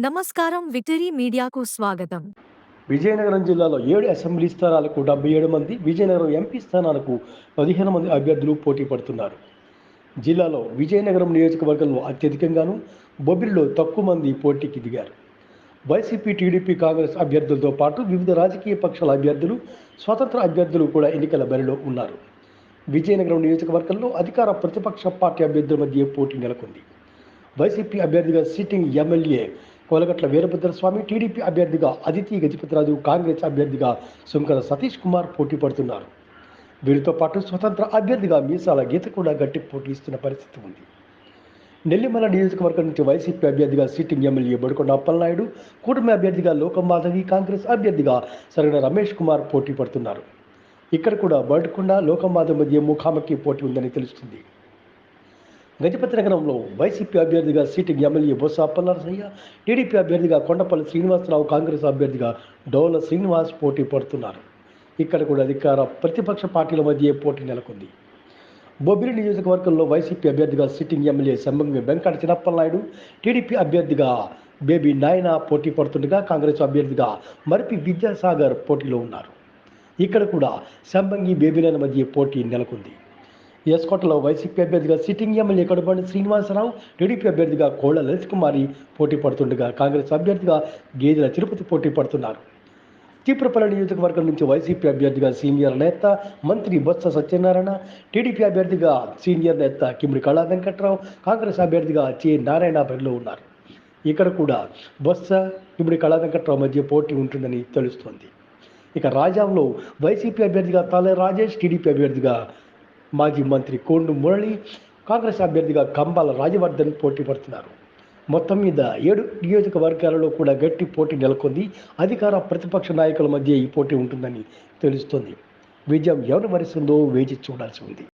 నమస్కారం విక్టరీ మీడియాకు స్వాగతం. విజయనగరం జిల్లాలో ఏడు అసెంబ్లీ స్థానాలకు డెబ్బై ఏడు మంది విజయనగరం ఎంపీ స్థానాలకు పదిహేను మంది అభ్యర్థులు పోటీ పడుతున్నారు. జిల్లాలో విజయనగరం నియోజకవర్గంలో అత్యధికంగాను బొబ్బిలిలో తక్కువ మంది పోటీకి దిగారు. వైసీపీ టీడీపీ కాంగ్రెస్ అభ్యర్థులతో పాటు వివిధ రాజకీయ పక్షాల అభ్యర్థులు స్వతంత్ర అభ్యర్థులు కూడా ఎన్నికల బరిలో ఉన్నారు. విజయనగరం నియోజకవర్గంలో అధికార ప్రతిపక్ష పార్టీ అభ్యర్థుల మధ్య పోటీ నెలకొంది. వైసీపీ అభ్యర్థిగా sitting MLA Kolagatla Veerabhadraswamy TDP అభ్యర్థిగా అదితి గజపతిరాజు కాంగ్రెస్ అభ్యర్థిగా సుంకర సతీష్ కుమార్ పోటీ పడుతున్నారు. వీరితో పాటు స్వతంత్ర అభ్యర్థిగా మీసాల గీత కూడా గట్టి పోటీ ఇస్తున్న పరిస్థితి ఉంది. నెల్లిమల నియోజకవర్గం నుంచి వైసీపీ అభ్యర్థిగా సిట్టింగ్ ఎమ్మెల్యే బడుకొండ అప్పలనాయుడు కూటమి అభ్యర్థిగా లోకం మాధవి కాంగ్రెస్ అభ్యర్థిగా సరగడ రమేష్ కుమార్ పోటీ పడుతున్నారు. ఇక్కడ కూడా బడుకొండ లోకం మధ్య ముఖాముఖి పోటీ ఉందని తెలుస్తుంది. గజపతి నగరంలో వైసీపీ అభ్యర్థిగా sitting MLA Botsa Appalanarasayya TDP అభ్యర్థిగా కొండపల్లి శ్రీనివాసరావు కాంగ్రెస్ అభ్యర్థిగా డోల శ్రీనివాస్ పోటీ పడుతున్నారు. ఇక్కడ కూడా అధికార ప్రతిపక్ష పార్టీల మధ్య పోటీ నెలకొంది. బొబ్బిలి నియోజకవర్గంలో వైసీపీ అభ్యర్థిగా sitting MLA Sambangi Venkata Chinnappalanaidu TDP అభ్యర్థిగా బేబీ నాయన పోటీ పడుతుండగా కాంగ్రెస్ అభ్యర్థిగా మరిపి విద్యాసాగర్ పోటీలో ఉన్నారు. ఇక్కడ కూడా సంబంగి బేబీనాయన మధ్య పోటీ నెలకొంది. ఎస్కోటలో వైసీపీ అభ్యర్థిగా sitting MLA Kadubandi Srinivasarao TDP అభ్యర్థిగా కోళ్ళ లలిత్ కుమారి పోటీ పడుతుండగా కాంగ్రెస్ అభ్యర్థిగా గేదెల తిరుపతి పోటీ పడుతున్నారు. తీవ్రపల్లి నియోజకవర్గం నుంచి వైసీపీ అభ్యర్థిగా సీనియర్ నేత మంత్రి బొత్స సత్యనారాయణ టీడీపీ అభ్యర్థిగా సీనియర్ నేత కిమిడి కళా వెంకట్రావు కాంగ్రెస్ అభ్యర్థిగా చి నారాయణ బరిలో ఉన్నారు. ఇక్కడ కూడా బొత్స కిమిడి కళా వెంకట్రావు మధ్య పోటీ ఉంటుందని తెలుస్తోంది. ఇక రాజాంలో వైసీపీ అభ్యర్థిగా తాలే రాజేష్ టీడీపీ అభ్యర్థిగా మాజీ మంత్రి కోండు మురళి కాంగ్రెస్ అభ్యర్థిగా కంబాల రాజవర్ధన్ పోటీ పడుతున్నారు. మొత్తం మీద ఏడు నియోజకవర్గాలలో కూడా గట్టి పోటీ నెలకొంది. అధికార ప్రతిపక్ష నాయకుల మధ్య ఈ పోటీ ఉంటుందని తెలుస్తోంది. విజయం ఎవరు వరిస్తుందో వేచి చూడాల్సి ఉంది.